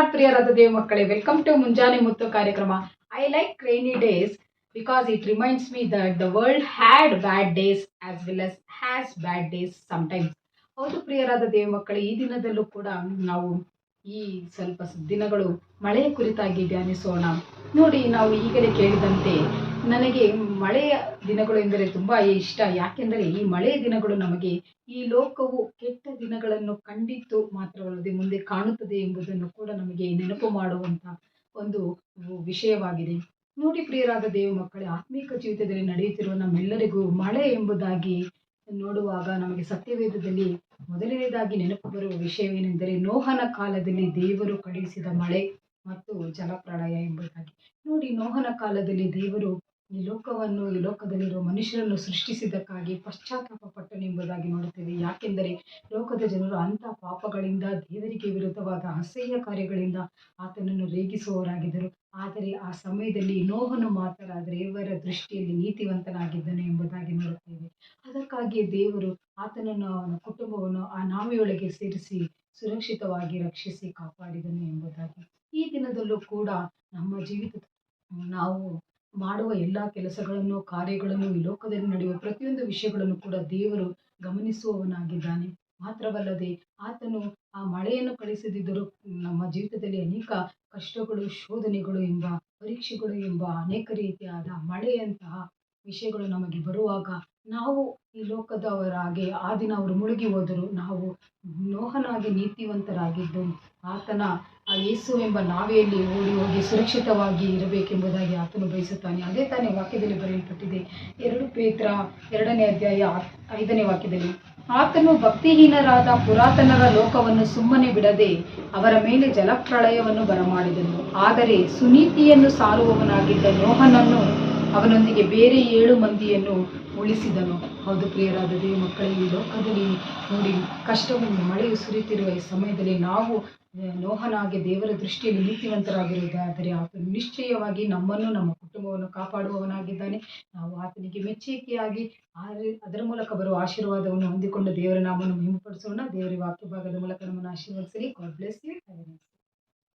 Lord ಪ್ರಿಯರಾದ ದೇವ ಮಕ್ಕಳೇ. Welcome to ಮುಂಜಾನೆ ಮುತ್ತು ಕಾರ್ಯಕ್ರಮ. I like rainy days because it reminds me that the world had bad days as well us has bad days sometimes ಹೌದು ಪ್ರಿಯರಾದ ದೇವ ಮಕ್ಕಳೇ, ಈ ದಿನದಲ್ಲೂ ಕೂಡ ನಾವು ಈ ಸ್ವಲ್ಪ ದಿನಗಳು ಮಳೆಯ ಕುರಿತಾಗಿ ಧ್ಯಾನಿಸೋಣ. ನೋಡಿ, ನಾವು ಈಗಲೇ ಕೇಳಿದಂತೆ ನನಗೆ ಮಳೆಯ ದಿನಗಳು ಎಂದರೆ ತುಂಬ ಇಷ್ಟ. ಯಾಕೆಂದರೆ ಈ ಮಳೆಯ ದಿನಗಳು ನಮಗೆ ಈ ಲೋಕವು ಕೆಟ್ಟ ದಿನಗಳನ್ನು ಕಂಡಿತ್ತು ಮಾತ್ರವಲ್ಲದೆ ಮುಂದೆ ಕಾಣುತ್ತದೆ ಎಂಬುದನ್ನು ಕೂಡ ನಮಗೆ ನೆನಪು ಮಾಡುವಂಥ ಒಂದು ವಿಷಯವಾಗಿದೆ. ನೋಡಿ ಪ್ರಿಯರಾದ ದೇವ ಮಕ್ಕಳ, ಆತ್ಮೀಕ ಜೀವಿತದಲ್ಲಿ ನಡೆಯುತ್ತಿರುವ ನಮ್ಮೆಲ್ಲರಿಗೂ ಮಳೆ ಎಂಬುದಾಗಿ ನೋಡುವಾಗ ನಮಗೆ ಸತ್ಯವೇದದಲ್ಲಿ ಮೊದಲನೇದಾಗಿ ನೆನಪು ಬರುವ ವಿಷಯವೇನೆಂದರೆ ನೋಹನ ಕಾಲದಲ್ಲಿ ದೇವರು ಕಳುಹಿಸಿದ ಮಳೆ ಮತ್ತು ಜಲಪ್ರಳಯ ಎಂಬುದಾಗಿ. ನೋಡಿ ನೋಹನ ಕಾಲದಲ್ಲಿ ದೇವರು ಈ ಲೋಕವನ್ನು, ಈ ಲೋಕದಲ್ಲಿರುವ ಮನುಷ್ಯರನ್ನು ಸೃಷ್ಟಿಸಿದ್ದಕ್ಕಾಗಿ ಪಶ್ಚಾತ್ತಾಪ ಪಟ್ಟನು ಎಂಬುದಾಗಿ ನೋಡುತ್ತೇವೆ. ಯಾಕೆಂದರೆ ಲೋಕದ ಜನರು ಅಂಥ ಪಾಪಗಳಿಂದ, ದೇವರಿಗೆ ವಿರುದ್ಧವಾದ ಅಸಹ್ಯ ಕಾರ್ಯಗಳಿಂದ ಆತನನ್ನು ರೇಗಿಸುವವರಾಗಿದ್ದರು. ಆದರೆ ಆ ಸಮಯದಲ್ಲಿ ನೋಹನು ಮಾತ್ರ ದೇವರ ದೃಷ್ಟಿಯಲ್ಲಿ ನೀತಿವಂತನಾಗಿದ್ದನು ಎಂಬುದಾಗಿ ನೋಡುತ್ತೇವೆ. ಅದಕ್ಕಾಗಿ ದೇವರು ಆತನನ್ನು, ಅವನ ಕುಟುಂಬವನ್ನು ಆ ನಾವೆಯೊಳಗೆ ಸೇರಿಸಿ, ಸುರಕ್ಷಿತವಾಗಿ ರಕ್ಷಿಸಿ ಕಾಪಾಡಿದನು ಎಂಬುದಾಗಿ. ಈ ದಿನದಲ್ಲೂ ಕೂಡ ನಮ್ಮ ಜೀವಿತ, ನಾವು ಮಾಡುವ ಎಲ್ಲ ಕೆಲಸಗಳನ್ನು, ಕಾರ್ಯಗಳನ್ನು ಈ ಲೋಕದಲ್ಲಿ ನಡೆಯುವ ಪ್ರತಿಯೊಂದು ವಿಷಯಗಳನ್ನು ಕೂಡ ದೇವರು ಗಮನಿಸುವವನಾಗಿದ್ದಾನೆ. ಮಾತ್ರವಲ್ಲದೆ ಆತನು ಆ ಮಳೆಯನ್ನು ಕಳಿಸದಿದ್ದರೂ ನಮ್ಮ ಜೀವಿತದಲ್ಲಿ ಅನೇಕ ಕಷ್ಟಗಳು, ಶೋಧನೆಗಳು ಎಂಬ ಪರೀಕ್ಷೆಗಳು ಎಂಬ ಅನೇಕ ರೀತಿಯಾದ ಮಳೆಯಂತಹ ವಿಷಯಗಳು ನಮಗೆ ಬರುವಾಗ ನಾವು ಈ ಲೋಕದವರಾಗಿ ಆ ದಿನ ಅವರು ಮುಳುಗಿ ಹೋದರು. ನಾವು ಲೋಹನಾಗಿ ನೀತಿವಂತರಾಗಿದ್ದು, ಆತನ ಆ ಯೇಸು ಎಂಬ ನಾವೆಯಲ್ಲಿ ಓಡಿ ಹೋಗಿ ಸುರಕ್ಷಿತವಾಗಿ ಇರಬೇಕೆಂಬುದಾಗಿ ಆತನು ಬಯಸುತ್ತಾನೆ. ಅದೇ ತಾನೇ ವಾಕ್ಯದಲ್ಲಿ ಬರೆಯಲ್ಪಟ್ಟಿದೆ. ಎರಡು ಪೇತ್ರ ಎರಡನೇ ಅಧ್ಯಾಯ ಐದನೇ ವಾಕ್ಯದಲ್ಲಿ, ಆತನು ಭಕ್ತಿಹೀನರಾದ ಪುರಾತನರ ಲೋಕವನ್ನು ಸುಮ್ಮನೆ ಬಿಡದೆ ಅವರ ಮೇಲೆ ಜಲಪ್ರಳಯವನ್ನು ಬರಮಾಡಿದನು. ಆದರೆ ಸುನೀತಿಯನ್ನು ಸಾರುವವನಾಗಿದ್ದ ನೋಹನನ್ನು ಅವನೊಂದಿಗೆ ಬೇರೆ ಏಳು ಮಂದಿಯನ್ನು ಉಳಿಸಿದನು. ಹೌದು ಪ್ರಿಯರಾದ ದೇವ ಮಕ್ಕಳೇ ಈ ಲೋಕದಲ್ಲಿ ನೋಡಿ, ಕಷ್ಟವನ್ನು ಮಳೆಯು ಸುರಿಯುತ್ತಿರುವ ಈ ಸಮಯದಲ್ಲಿ ನಾವು ಲೋಹನಾಗಿ ನೋಹನಾಗಿ ದೇವರ ದೃಷ್ಟಿಯಲ್ಲಿ ನೀತಿವಂತರಾಗಿರುವುದಾದರೆ ಆತನು ನಿಶ್ಚಯವಾಗಿ ನಮ್ಮನ್ನು, ನಮ್ಮ ಕುಟುಂಬವನ್ನು ಕಾಪಾಡುವವನಾಗಿದ್ದಾನೆ. ನಾವು ಆತನಿಗೆ ಮೆಚ್ಚುಗೆಯಾಗಿ ಅದರ ಮೂಲಕ ಬರುವ ಆಶೀರ್ವಾದವನ್ನು ಹೊಂದಿಕೊಂಡು ದೇವರ ನಾಮವನ್ನು ಹಿಂಪಡಿಸೋಣ ದೇವರ ವಾಕ್ಯ ಭಾಗದ ಮೂಲಕ ನಮ್ಮನ್ನು ಆಶೀರ್ವದಿಸಲಿ ಗಾಡ್ ಬ್ಲೆಸ್ ಯು